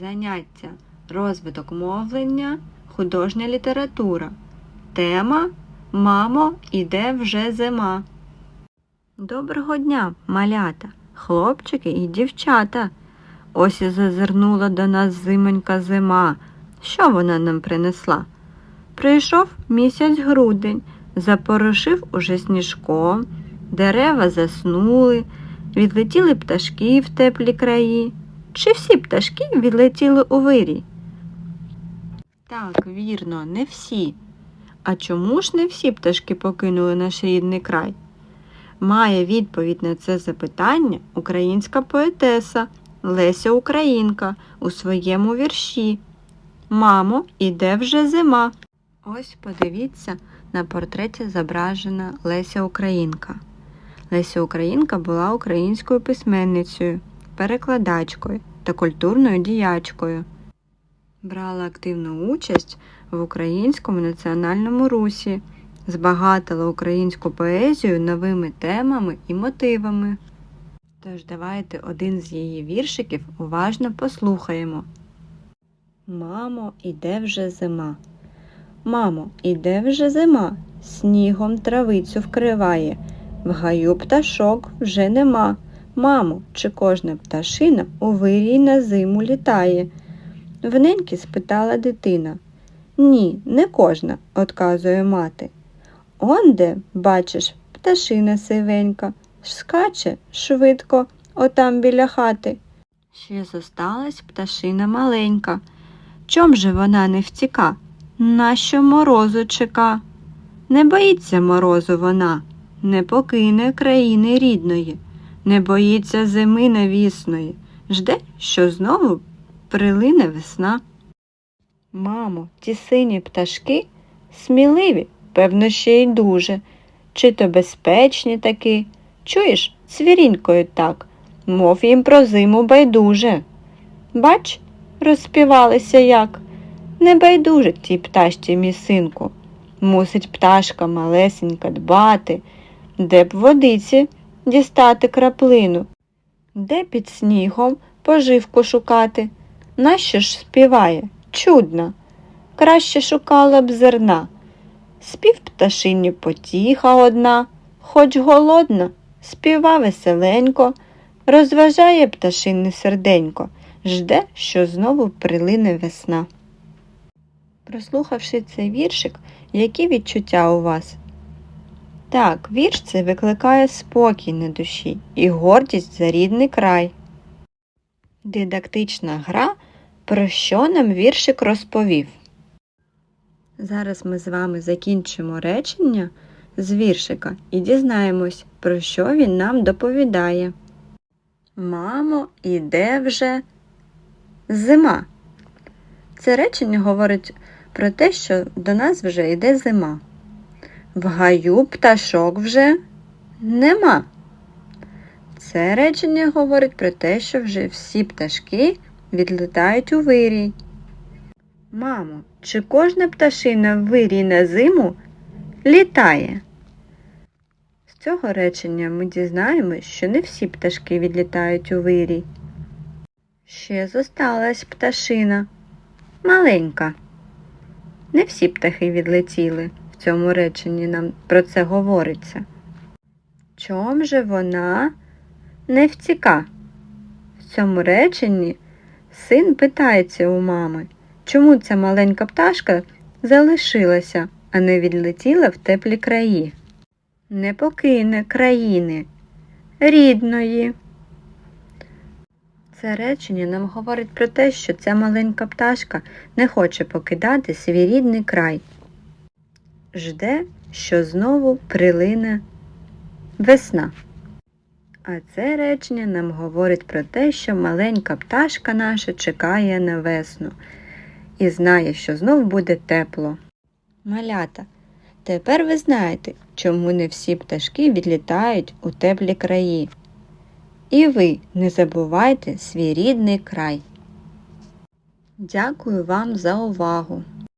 Заняття розвиток мовлення, художня література. Тема Мамо, іде вже зима. Доброго дня, малята, хлопчики і дівчата. Ось і зазирнула до нас зимонька зима. Що вона нам принесла? Прийшов місяць грудень, запорошив уже сніжком, дерева заснули, відлетіли пташки в теплі краї. Чи всі пташки відлетіли у вирій? Так, вірно, не всі. А чому ж не всі пташки покинули наш рідний край? Має відповідь на це запитання українська поетеса Леся Українка у своєму вірші. Мамо, іде вже зима. Ось подивіться, на портреті зображена Леся Українка. Леся Українка була українською письменницею, перекладачкою та культурною діячкою. Брала активну участь в українському національному русі, збагатила українську поезію новими темами і мотивами. Тож давайте один з її віршиків уважно послухаємо. Мамо, іде вже зима. Мамо, іде вже зима, снігом травицю вкриває, в гаю пташок вже нема. Мамо, чи кожна пташина у вирій на зиму літає? Вненьки спитала дитина. Ні, не кожна, отказує мати. Онде, бачиш, пташина сивенька, скаче швидко отам біля хати. Ще зосталась пташина маленька. Чом же вона не втіка? Нащо морозу чека? Не боїться морозу вона, не покине країни рідної, не боїться зими невісної, жде, що знову прилине весна. Мамо, ті сині пташки сміливі, певно, ще й дуже. Чи то безпечні таки, чуєш, цвірінькою так, мов їм про зиму байдуже. Бач, розспівалися як. Не байдуже тій пташці, мій синку. Мусить пташка малесенька дбати, де б водиці дістати краплину, де під снігом поживку шукати. Нащо ж співає? Чудно. Краще шукала б зерна. Спів пташині потіха одна, хоч голодна, співа веселенько, розважає пташине серденько, жде, що знову прилине весна. Прослухавши цей віршик, які відчуття у вас? Так, вірш цей викликає спокій на душі і гордість за рідний край. Дидактична гра, про що нам віршик розповів. Зараз ми з вами закінчимо речення з віршика і дізнаємось, про що він нам доповідає. Мамо, іде вже зима. Це речення говорить про те, що до нас вже йде зима. В гаю пташок вже нема. Це речення говорить про те, що вже всі пташки відлітають у вирій. Мамо, чи кожна пташина в вирій на зиму літає? З цього речення ми дізнаємось, що не всі пташки відлітають у вирій. Ще зосталась пташина маленька. Не всі птахи відлетіли. В цьому реченні нам про це говориться. Чом же вона не втіка? В цьому реченні син питається у мами, чому ця маленька пташка залишилася, а не відлетіла в теплі краї. Не покине країни рідної. Це речення нам говорить про те, що ця маленька пташка не хоче покидати свій рідний край. Жде, що знову прилине весна. А це речення нам говорить про те, що маленька пташка наша чекає на весну і знає, що знов буде тепло. Малята, тепер ви знаєте, чому не всі пташки відлітають у теплі краї. І ви не забувайте свій рідний край. Дякую вам за увагу!